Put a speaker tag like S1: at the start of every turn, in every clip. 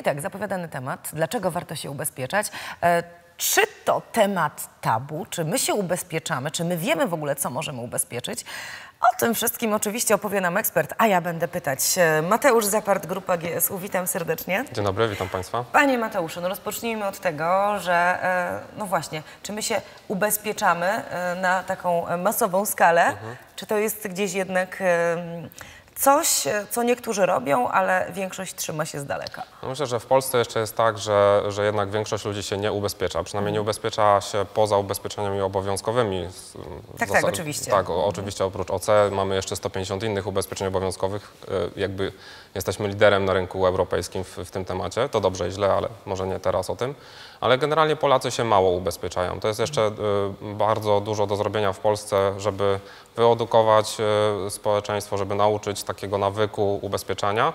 S1: i tak, zapowiadany temat. Dlaczego warto się ubezpieczać? E, czy to temat tabu? Czy my się ubezpieczamy? Czy my wiemy w ogóle, co możemy ubezpieczyć? O tym wszystkim oczywiście opowie nam ekspert, a ja będę pytać. E, Mateusz Zapart, Grupa GSU, witam serdecznie.
S2: Dzień dobry, witam Państwa.
S1: Panie Mateuszu, no rozpocznijmy od tego, że e, no właśnie, czy my się ubezpieczamy na taką masową skalę, czy to jest gdzieś jednak coś, e, co niektórzy robią, ale większość trzyma się z daleka?
S2: No myślę, że w Polsce jeszcze jest tak, że, że jednak większość ludzi się nie ubezpiecza. Przynajmniej nie ubezpiecza się poza ubezpieczeniami obowiązkowymi.
S1: Tak, tak, oczywiście.
S2: Tak, o, oczywiście oprócz OC mamy jeszcze 150 innych ubezpieczeń obowiązkowych. E, Jakby jesteśmy liderem na rynku europejskim w, w tym temacie. To dobrze i źle, ale może nie teraz o tym. Ale generalnie Polacy się mało ubezpieczają. To jest jeszcze e, bardzo dużo do zrobienia w Polsce, żeby wyedukować społeczeństwo, żeby nauczyć takiego nawyku ubezpieczania.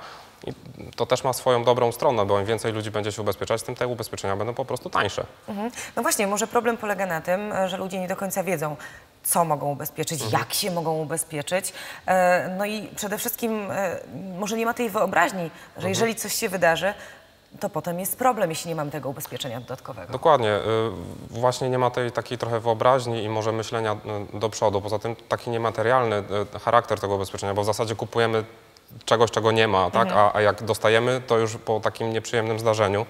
S2: I to też ma swoją dobrą stronę, bo im więcej ludzi będzie się ubezpieczać, tym te ubezpieczenia będą po prostu tańsze.
S1: Mhm. No właśnie, może problem polega na tym, że ludzie nie do końca wiedzą, co mogą ubezpieczyć,
S2: Mhm.
S1: jak się mogą ubezpieczyć. E, No i przede wszystkim e, może nie ma tej wyobraźni,
S2: Mhm.
S1: że jeżeli coś się wydarzy, to potem jest problem, jeśli nie mam tego ubezpieczenia dodatkowego.
S2: Dokładnie. y, Właśnie nie ma tej takiej trochę wyobraźni i może myślenia y, do przodu. Poza tym taki niematerialny y, charakter tego ubezpieczenia, bo w zasadzie kupujemy czegoś, czego nie ma, tak? a, a jak dostajemy, to już po takim nieprzyjemnym zdarzeniu,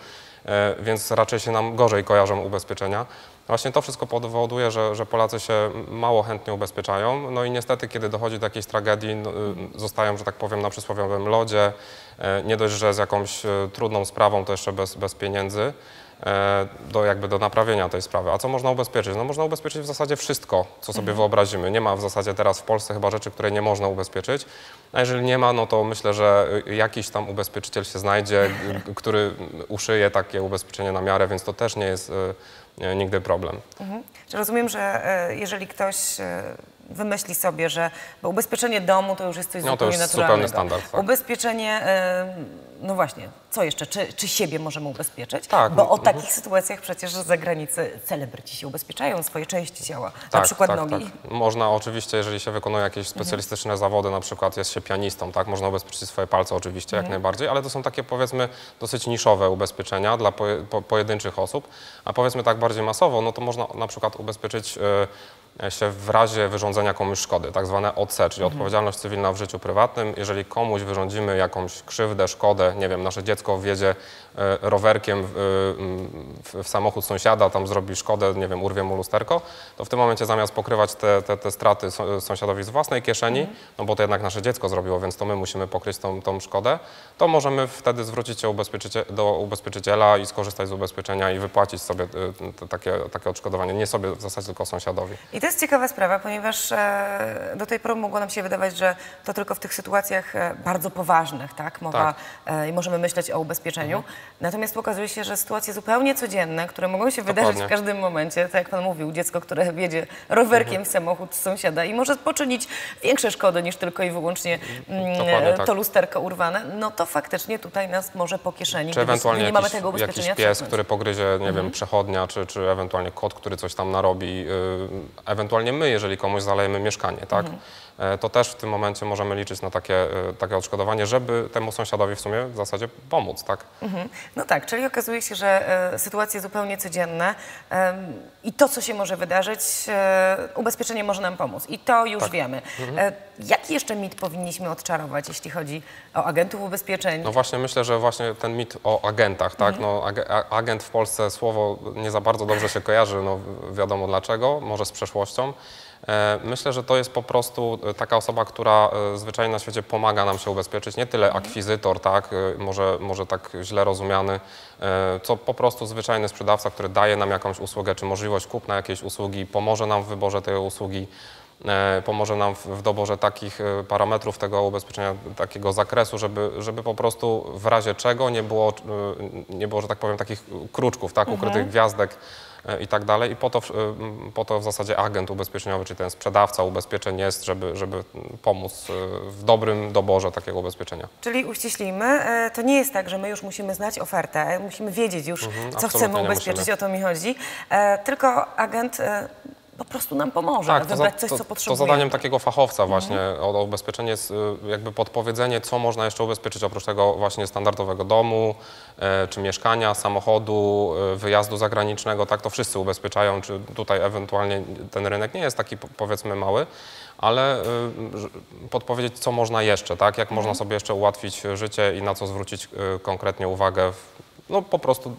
S2: więc raczej się nam gorzej kojarzą ubezpieczenia. Właśnie to wszystko powoduje, że, że Polacy się mało chętnie ubezpieczają. No i niestety, kiedy dochodzi do jakiejś tragedii, no, y, zostają, że tak powiem, na przysłowiowym lodzie. E, Nie dość, że z jakąś e, trudną sprawą, to jeszcze bez, bez pieniędzy do, jakby do naprawienia tej sprawy. A co można ubezpieczyć? No można ubezpieczyć w zasadzie wszystko, co sobie wyobrazimy. Nie ma w zasadzie teraz w Polsce chyba rzeczy, które nie można ubezpieczyć. A jeżeli nie ma, no to myślę, że y, jakiś tam ubezpieczyciel się znajdzie, który uszyje takie ubezpieczenie na miarę, więc to też nie jest y, nigdy problem.
S1: Mhm. Rozumiem, że e, jeżeli ktoś e, wymyśli sobie, że bo ubezpieczenie domu to już jest coś
S2: No, to
S1: zupełnie naturalnego.
S2: zupełny standard, tak.
S1: Ubezpieczenie, e, no właśnie, co jeszcze? Czy, czy siebie możemy ubezpieczyć?
S2: Tak,
S1: Bo o
S2: mhm.
S1: takich sytuacjach przecież z zagranicy celebryci się ubezpieczają swoje części ciała, na
S2: Tak,
S1: przykład
S2: tak,
S1: nogi.
S2: Tak. Można oczywiście, jeżeli się wykonuje jakieś specjalistyczne zawody, na przykład jest się pianistą, tak, można ubezpieczyć swoje palce oczywiście, jak najbardziej, ale to są takie powiedzmy dosyć niszowe ubezpieczenia dla poje, po, pojedynczych osób, a powiedzmy tak bardziej masowo, no to można na przykład ubezpieczyć e, się w razie wyrządzenia komuś szkody, tak zwane OC, czyli odpowiedzialność cywilna w życiu prywatnym. Jeżeli komuś wyrządzimy jakąś krzywdę, szkodę, nie wiem, nasze dziecko wjedzie e, rowerkiem w, w, w samochód sąsiada, tam zrobi szkodę, nie wiem, urwie mu lusterko, to w tym momencie zamiast pokrywać te, te, te straty sąsiadowi z własnej kieszeni, no bo to jednak nasze dziecko zrobiło, więc to my musimy pokryć tą, tą szkodę, to możemy wtedy zwrócić się do ubezpieczyciela i skorzystać z ubezpieczenia i wypłacić sobie e, takie, takie odszkodowanie, nie sobie w zasadzie, tylko sąsiadowi.
S1: To jest ciekawa sprawa, ponieważ e, do tej pory mogło nam się wydawać, że to tylko w tych sytuacjach e, bardzo poważnych, tak, mowa
S2: Tak.
S1: e, i możemy myśleć o ubezpieczeniu. Natomiast okazuje się, że sytuacje zupełnie codzienne, które mogą się wydarzyć w
S2: Dokładnie.
S1: każdym momencie, tak jak pan mówił, dziecko, które wjedzie rowerkiem w samochód sąsiada i może poczynić większe szkody niż tylko i wyłącznie mm,
S2: Dokładnie
S1: e,
S2: tak.
S1: to lusterko urwane, no to faktycznie tutaj nas może po kieszeni,
S2: Czy ewentualnie
S1: nie mamy
S2: jakiś,
S1: tego
S2: jakiś
S1: ubezpieczenia
S2: pies,
S1: trzasnąć.
S2: który pogryzie, nie wiem, przechodnia, czy, czy ewentualnie kot, który coś tam narobi, yy, ewentualnie my, jeżeli komuś zalejemy mieszkanie, tak? E, To też w tym momencie możemy liczyć na takie, y, takie odszkodowanie, żeby temu sąsiadowi w sumie w zasadzie pomóc, tak?
S1: Mhm. No tak, czyli okazuje się, że e, sytuacje zupełnie codzienne i to, co się może wydarzyć, e, ubezpieczenie może nam pomóc. I to już wiemy. E, jaki jeszcze mit powinniśmy odczarować, jeśli chodzi o agentów ubezpieczeń?
S2: No właśnie myślę, że właśnie ten mit o agentach, tak? No, ag- a- agent w Polsce słowo nie za bardzo dobrze się kojarzy, no wi- wiadomo dlaczego, może z przeszłością. E, Myślę, że to jest po prostu e, taka osoba, która e, zwyczajnie na świecie pomaga nam się ubezpieczyć. Nie tyle akwizytor, tak, może, może tak źle rozumiany, co po prostu zwyczajny sprzedawca, który daje nam jakąś usługę, czy możliwość kupna jakiejś usługi, pomoże nam w wyborze tej usługi pomoże nam w, doborze takich e, parametrów tego ubezpieczenia, takiego zakresu, żeby, żeby po prostu w razie czego nie było, e, nie było, że tak powiem, takich kruczków, tak, ukrytych gwiazdek e, i tak dalej. I po to, e, po to w zasadzie agent ubezpieczeniowy, czy ten sprzedawca ubezpieczeń jest, żeby, żeby pomóc e, w dobrym doborze takiego ubezpieczenia.
S1: Czyli uściślimy, e, to nie jest tak, że my już musimy znać ofertę, musimy wiedzieć już, co
S2: absolutnie
S1: chcemy ubezpieczyć,
S2: musimy.
S1: o to mi chodzi, e, tylko agent e, po prostu nam pomoże wybrać
S2: za-
S1: coś,
S2: Tak, to,
S1: co
S2: to
S1: potrzebujemy.
S2: zadaniem takiego fachowca właśnie o, o ubezpieczenie jest y, jakby podpowiedzenie, co można jeszcze ubezpieczyć oprócz tego właśnie standardowego domu, e, czy mieszkania, samochodu, e, wyjazdu zagranicznego, tak to wszyscy ubezpieczają, czy tutaj ewentualnie ten rynek nie jest taki po- powiedzmy mały, ale y, podpowiedzieć, co można jeszcze, tak, jak można sobie jeszcze ułatwić życie i na co zwrócić y, konkretnie uwagę w, no po prostu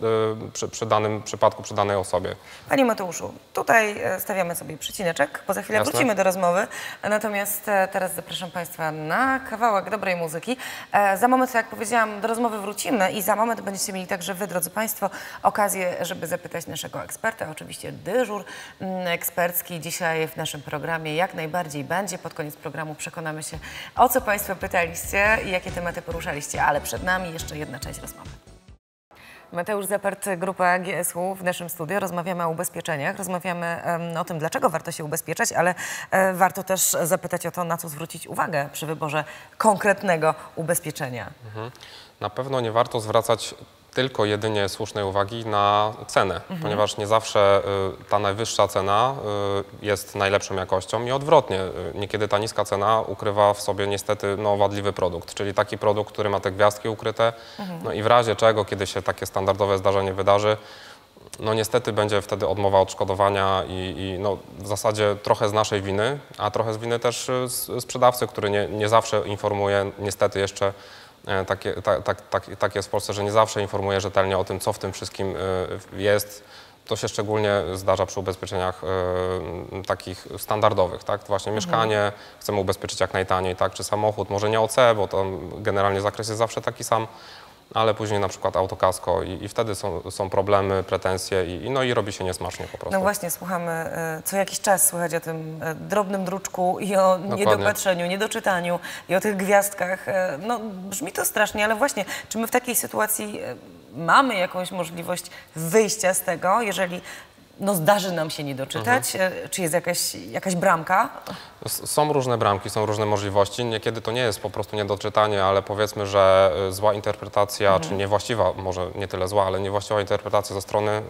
S2: y, przy, przy danym przypadku, przy danej osobie.
S1: Panie Mateuszu, tutaj e, stawiamy sobie przycineczek, bo za chwilę
S2: Jasne.
S1: wrócimy do rozmowy. Natomiast e, teraz zapraszam Państwa na kawałek dobrej muzyki. E, Za moment, jak powiedziałam, do rozmowy wrócimy i za moment będziecie mieli także Wy, drodzy Państwo, okazję, żeby zapytać naszego eksperta. Oczywiście dyżur mm, ekspercki dzisiaj w naszym programie jak najbardziej będzie. Pod koniec programu przekonamy się, o co Państwo pytaliście i jakie tematy poruszaliście, ale przed nami jeszcze jedna część rozmowy. Mateusz Zapart, Grupa GSU w naszym studiu. Rozmawiamy o ubezpieczeniach, rozmawiamy o tym, dlaczego warto się ubezpieczać, ale e, warto też zapytać o to, na co zwrócić uwagę przy wyborze konkretnego ubezpieczenia.
S2: Na pewno nie warto zwracać tylko jedynie słusznej uwagi na cenę, ponieważ nie zawsze y, ta najwyższa cena y, jest najlepszą jakością i odwrotnie. Y, Niekiedy ta niska cena ukrywa w sobie niestety no, wadliwy produkt, czyli taki produkt, który ma te gwiazdki ukryte no i w razie czego, kiedy się takie standardowe zdarzenie wydarzy, no niestety będzie wtedy odmowa odszkodowania i, i no, w zasadzie trochę z naszej winy, a trochę z winy też sprzedawcy, który nie, nie zawsze informuje, niestety jeszcze takie, ta, tak, tak, tak jest w Polsce, że nie zawsze informuje rzetelnie o tym, co w tym wszystkim y, jest. To się szczególnie zdarza przy ubezpieczeniach y, takich standardowych, tak? Właśnie mieszkanie chcemy ubezpieczyć jak najtaniej, tak? Czy samochód, może nie OC, bo tam generalnie zakres jest zawsze taki sam, ale później na przykład autokasko i, i wtedy są, są problemy, pretensje i, no i robi się niesmacznie po prostu.
S1: No właśnie, słuchamy e, co jakiś czas słychać o tym e, drobnym druczku i o niedopatrzeniu, niedoczytaniu i o tych gwiazdkach. E, No brzmi to strasznie, ale właśnie, czy my w takiej sytuacji mamy jakąś możliwość wyjścia z tego, jeżeli no, zdarzy nam się nie doczytać? E, Czy jest jakaś, jakaś bramka?
S2: Są różne bramki, są różne możliwości. Niekiedy to nie jest po prostu niedoczytanie, ale powiedzmy, że y, zła interpretacja, czy niewłaściwa, może nie tyle zła, ale niewłaściwa interpretacja ze strony y,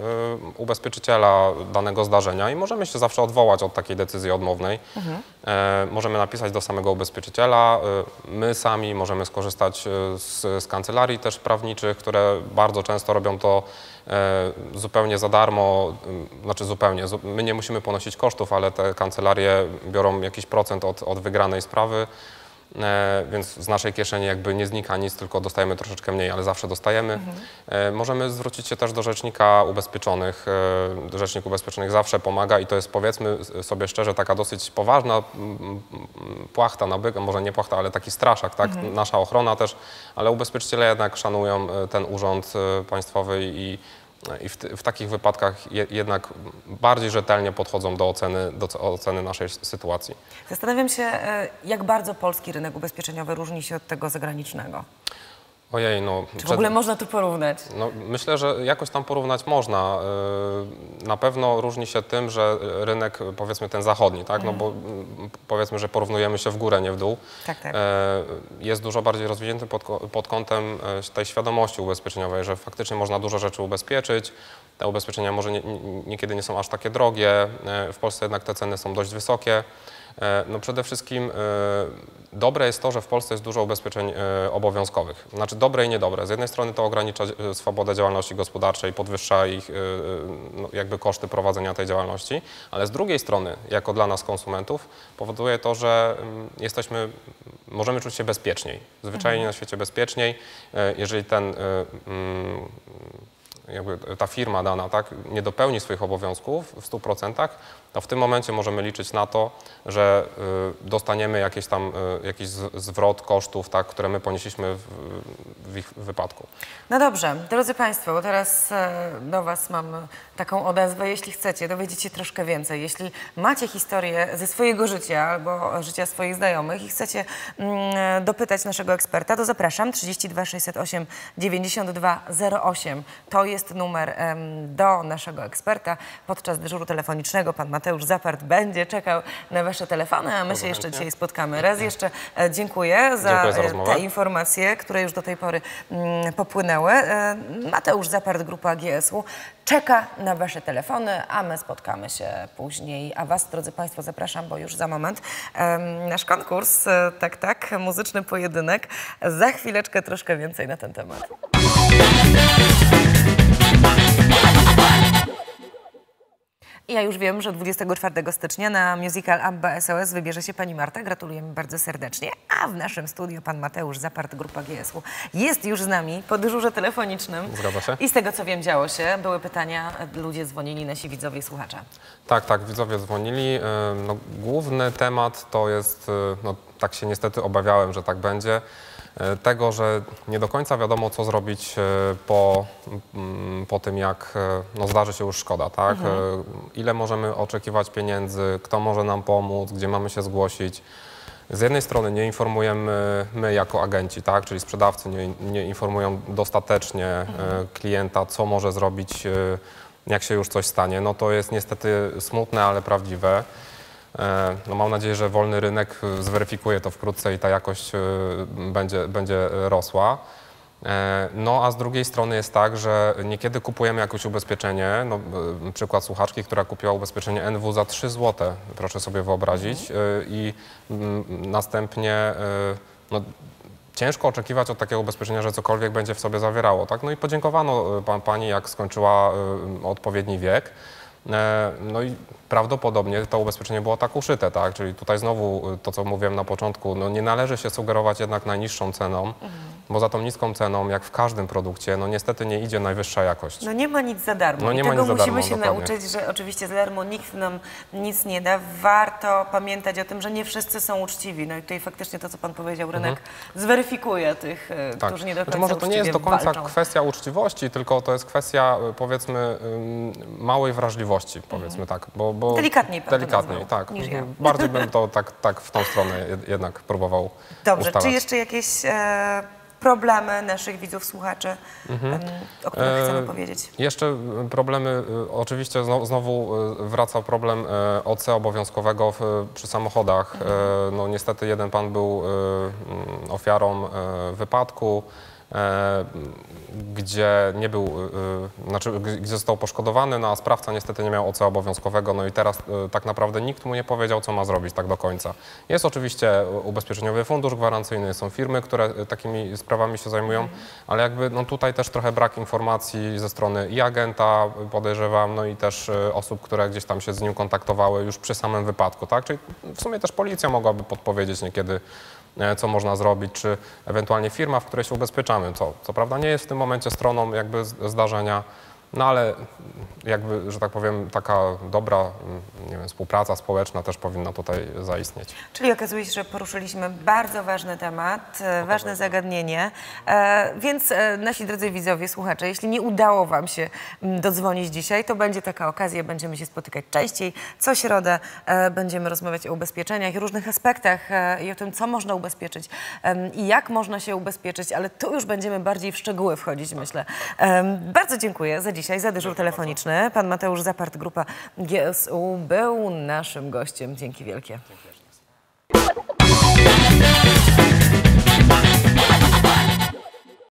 S2: ubezpieczyciela danego zdarzenia i możemy się zawsze odwołać od takiej decyzji odmownej. E, możemy napisać do samego ubezpieczyciela. Y, my sami możemy skorzystać z, z kancelarii też prawniczych, które bardzo często robią to e, zupełnie za darmo, y, znaczy zupełnie, zu- my nie musimy ponosić kosztów, ale te kancelarie biorą jakiś procent od, od wygranej sprawy, e, więc z naszej kieszeni jakby nie znika nic, tylko dostajemy troszeczkę mniej, ale zawsze dostajemy. E, możemy zwrócić się też do rzecznika ubezpieczonych. E, rzecznik ubezpieczonych zawsze pomaga i to jest powiedzmy sobie szczerze taka dosyć poważna płachta na byka, może nie płachta, ale taki straszak, tak? Nasza ochrona też, ale ubezpieczyciele jednak szanują e, ten urząd e, państwowy i i w, w takich wypadkach je, jednak bardziej rzetelnie podchodzą do oceny, do ce- oceny naszej sytuacji.
S1: Zastanawiam się, e, jak bardzo polski rynek ubezpieczeniowy różni się od tego zagranicznego.
S2: Ojej, no...
S1: Czy w
S2: przed-
S1: ogóle można to porównać?
S2: No, myślę, że jakoś tam porównać można. Yy, Na pewno różni się tym, że rynek, powiedzmy ten zachodni, tak? no bo mm, powiedzmy, że porównujemy się w górę, nie w dół,
S1: Tak, tak.
S2: e, jest dużo bardziej rozwinięty pod, pod kątem e, tej świadomości ubezpieczeniowej, że faktycznie można dużo rzeczy ubezpieczyć. Te ubezpieczenia może nie, nie, niekiedy nie są aż takie drogie. E, W Polsce jednak te ceny są dość wysokie. E, No przede wszystkim e, dobre jest to, że w Polsce jest dużo ubezpieczeń obowiązkowych. Znaczy dobre i niedobre. Z jednej strony to ogranicza swobodę działalności gospodarczej, podwyższa ich no, jakby koszty prowadzenia tej działalności, ale z drugiej strony, jako dla nas konsumentów, powoduje to, że mm, jesteśmy, możemy czuć się bezpieczniej, zwyczajnie na świecie bezpieczniej, jeżeli ten mm, jakby ta firma dana tak, nie dopełni swoich obowiązków w 100%, to w tym momencie możemy liczyć na to, że y, dostaniemy jakieś tam, y, jakiś zwrot kosztów, tak, które my ponieśliśmy w, w ich wypadku.
S1: No dobrze, drodzy Państwo, teraz e, do Was mam taką odezwę. Jeśli chcecie dowiedzieć się troszkę więcej, jeśli macie historię ze swojego życia albo życia swoich znajomych i chcecie mm, dopytać naszego eksperta, to zapraszam 32 608 92 08. To jest numer do naszego eksperta podczas dyżuru telefonicznego. Pan Mateusz Mateusz Zapart będzie czekał na wasze telefony, a my się jeszcze dzisiaj spotkamy. Raz jeszcze e, dziękuję za,
S2: Dziękuję za
S1: e, te informacje, które już do tej pory mm, popłynęły. E, Mateusz Zapart, Grupa GSU, czeka na wasze telefony, a my spotkamy się później. A was, drodzy Państwo, zapraszam, bo już za moment nasz konkurs, tak, tak, muzyczny pojedynek. Za chwileczkę troszkę więcej na ten temat. Ja już wiem, że 24 stycznia na musical Abba SOS wybierze się pani Marta. Gratulujemy bardzo serdecznie. A w naszym studiu pan Mateusz Zapart, Grupa GSU, jest już z nami po dyżurze telefonicznym.
S2: Zgadza się.
S1: I z tego, co wiem, działo się. Były pytania, ludzie dzwonili, nasi widzowie i słuchacze.
S2: Tak, tak, widzowie dzwonili. No, główny temat to jest, y, no, tak się niestety obawiałem, że tak będzie, tego, że nie do końca wiadomo, co zrobić y, po, mm, po tym, jak y, no, zdarzy się już szkoda, tak? Y, Ile możemy oczekiwać pieniędzy, kto może nam pomóc, gdzie mamy się zgłosić. Z jednej strony nie informujemy my jako agenci, tak? czyli sprzedawcy nie, nie informują dostatecznie e, klienta, co może zrobić, e, jak się już coś stanie. No to jest niestety smutne, ale prawdziwe. E, No mam nadzieję, że wolny rynek e, zweryfikuje to wkrótce i ta jakość e, będzie, będzie rosła. No a z drugiej strony jest tak, że niekiedy kupujemy jakieś ubezpieczenie, no, przykład słuchaczki, która kupiła ubezpieczenie NW za 3 zł, proszę sobie wyobrazić, i następnie no, ciężko oczekiwać od takiego ubezpieczenia, że cokolwiek będzie w sobie zawierało. Tak? No i podziękowano e, pa- pani, jak skończyła odpowiedni wiek. E, No i prawdopodobnie to ubezpieczenie było tak uszyte, tak? Czyli tutaj znowu y, to, co mówiłem na początku, no nie należy się sugerować jednak najniższą ceną, bo za tą niską ceną, jak w każdym produkcie, no niestety nie idzie najwyższa jakość.
S1: No nie ma nic za darmo.
S2: No nie
S1: I
S2: ma
S1: tego
S2: nic za
S1: musimy
S2: darmo,
S1: się
S2: dokładnie.
S1: nauczyć, że oczywiście za darmo nikt nam nic nie da. Warto pamiętać o tym, że nie wszyscy są uczciwi. No i tutaj faktycznie to, co pan powiedział, rynek zweryfikuje tych, e,
S2: Tak.
S1: którzy nie do
S2: Znaczy,
S1: końca
S2: może to nie jest do końca
S1: walczą.
S2: kwestia uczciwości, tylko to jest kwestia y, powiedzmy małej wrażliwości, powiedzmy tak. Bo, bo
S1: Mhm. Delikatniej pan
S2: Delikatniej,
S1: nazwał,
S2: tak.
S1: ja.
S2: Mhm. Bardziej bym to tak, tak w tą stronę jed- jednak próbował
S1: Dobrze,
S2: ustalać.
S1: czy jeszcze jakieś e, problemy naszych widzów, słuchaczy, em, o których
S2: E,
S1: chcemy powiedzieć?
S2: Jeszcze problemy, y, oczywiście znowu, y, wraca problem OC obowiązkowego w, przy samochodach.
S1: Mhm.
S2: No niestety jeden pan był ofiarą wypadku, e, gdzie nie był, y, znaczy gdzie został poszkodowany, no a sprawca niestety nie miał OC obowiązkowego, no i teraz y, tak naprawdę nikt mu nie powiedział, co ma zrobić tak do końca. Jest oczywiście ubezpieczeniowy fundusz gwarancyjny, są firmy, które takimi sprawami się zajmują, ale jakby no tutaj też trochę brak informacji ze strony i agenta, podejrzewam, no i też osób, które gdzieś tam się z nim kontaktowały już przy samym wypadku, tak? Czyli w sumie też policja mogłaby podpowiedzieć niekiedy, e, co można zrobić, czy ewentualnie firma, w której się ubezpieczamy, co, co prawda nie jest w tym momencie stroną jakby zdarzenia, no ale jakby, że tak powiem, taka dobra, mm, nie wiem, współpraca społeczna też powinna tutaj zaistnieć.
S1: Czyli okazuje się, że poruszyliśmy bardzo ważny temat, e, ważne zagadnienie, e, więc e, nasi drodzy widzowie, słuchacze, jeśli nie udało Wam się m, dodzwonić dzisiaj, to będzie taka okazja, będziemy się spotykać częściej. Co środę e, będziemy rozmawiać o ubezpieczeniach i różnych aspektach e, i o tym, co można ubezpieczyć i jak można się ubezpieczyć, ale tu już będziemy bardziej w szczegóły wchodzić, myślę. Bardzo dziękuję za dzisiaj, za dyżur telefoniczny. Pan Mateusz Zapart, Grupa GSU był naszym gościem. Dzięki wielkie.